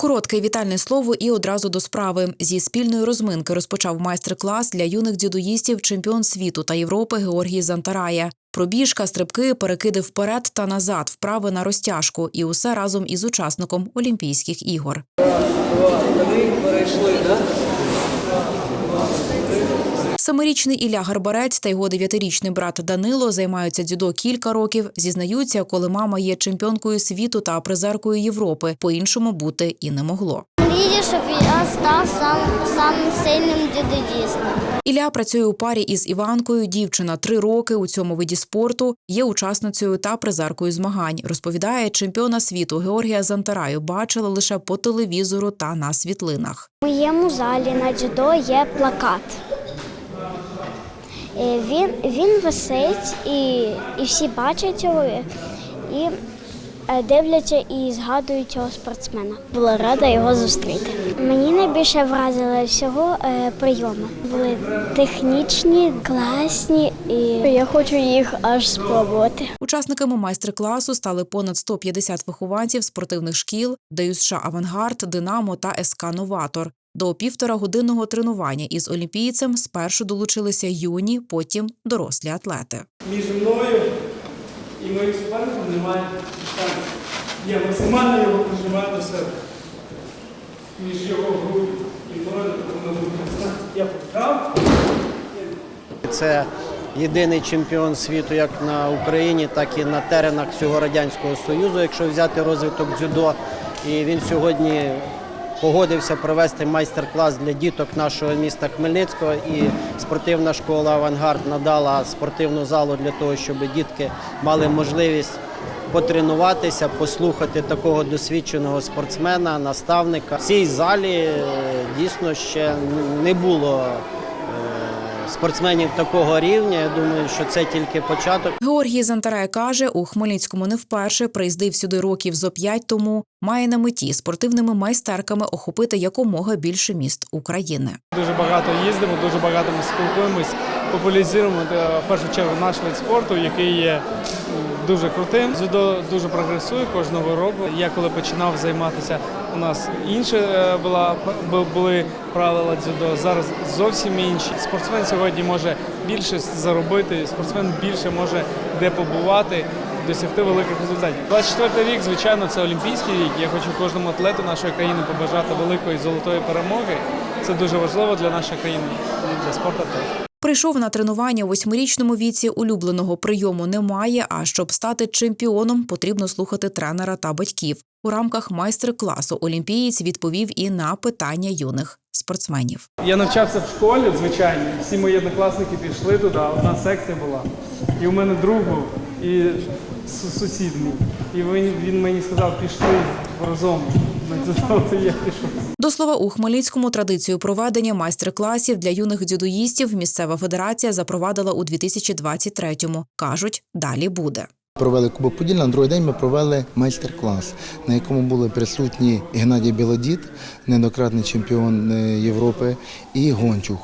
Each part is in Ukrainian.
Коротке вітальне слово і одразу до справи. Зі спільної розминки розпочав майстер-клас для юних дзюдоїстів чемпіон світу та Європи Георгій Зантарая. Пробіжка, стрибки, перекиди вперед та назад, вправи на розтяжку, і усе разом із учасником Олімпійських ігор. Семирічний Ілля Гарбарець та його дев'ятирічний брат Данило займаються дзюдо кілька років. Зізнаються, коли мама є чемпіонкою світу та призеркою Європи, по-іншому бути і не могло. Мрію, щоб я став сам, самим сильним дідоїстом. Ілля працює у парі із Іванкою. Дівчина три роки у цьому виді спорту є учасницею та призеркою змагань. Розповідає, чемпіона світу Георгія Зантараю бачила лише по телевізору та на світлинах. У моєму залі на дзюдо є плакат. Е, Він, він висить і, і всі бачать його і е, дивляться і згадують цього спортсмена. Була рада його зустріти. Мені найбільше вразили всього е, прийоми. Були технічні, класні, і я хочу їх аж спробувати. Учасниками майстер-класу стали понад 150 вихованців спортивних шкіл ДЮСШ Авангард, Динамо та СК Новатор. До півторагодинного тренування із олімпійцем спершу долучилися юні, потім дорослі атлети. між мною і моїм суперником немає дистанції. Я максимально його прижимаю до себе. Між його грудь і мною. Я Це єдиний чемпіон світу як на Україні, так і на теренах всього Радянського Союзу, якщо взяти розвиток дзюдо. І він сьогодні погодився провести майстер-клас для діток нашого міста Хмельницького. І спортивна школа Авангард надала спортивну залу для того, щоб дітки мали можливість потренуватися, послухати такого досвідченого спортсмена, наставника. В цій залі е, дійсно ще не було. е, спортсменів такого рівня. Я думаю, що це тільки початок. Георгій Зантарай каже, у Хмельницькому не вперше приїздив сюди років зо п'ять тому. Має на меті спортивними майстерками охопити якомога більше міст України. Дуже багато їздимо, дуже багато ми спілкуємось, популяризуємо е, в першу чергу наш вид спорту, який є дуже крутим. Дзюдо дуже прогресує кожного року. Я коли починав займатися, у нас інше е, була бу- були правила дзюдо. Зараз зовсім інші. Спортсмен сьогодні може більше заробити, спортсмен більше може де побувати. Досягти великих результатів. 24 рік, звичайно, це олімпійський рік. Я хочу кожному атлету нашої країни побажати великої золотої перемоги. Це дуже важливо для нашої країни і для спорту теж. Прийшов на тренування у восьмирічному віці. Улюбленого прийому немає. А щоб стати чемпіоном, потрібно слухати тренера та батьків. У рамках майстер-класу олімпієць відповів і на питання юних спортсменів. Я навчався в школі, звичайно. Всі мої однокласники пішли туди, одна секція була. І у мене друг був, і сусід мій. І він, він мені сказав, пішли разом. я пішов. До слова, у Хмельницькому традицію проведення майстер-класів для юних дзюдоїстів місцева федерація запровадила у 2023-му. кажуть, далі буде. Провели Кубок Поділля, на другий день ми провели майстер-клас, на якому були присутні Геннадій Білодід, неоднократний чемпіон е, Європи, і Гончух,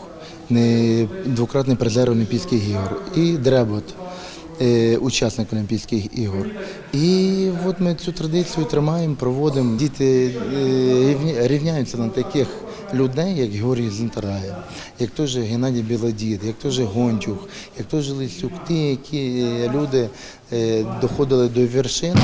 не- двократний призер Олімпійських ігор, і Дребот, учасник Олімпійських ігор. І от ми цю традицію тримаємо, проводимо. Діти е, рівняються на таких людей, як Георгій Зентарая, як теж Геннадій Білодід, як той же Гонтюх, як теж Лисюк, ті, які е, люди е, доходили до вершин.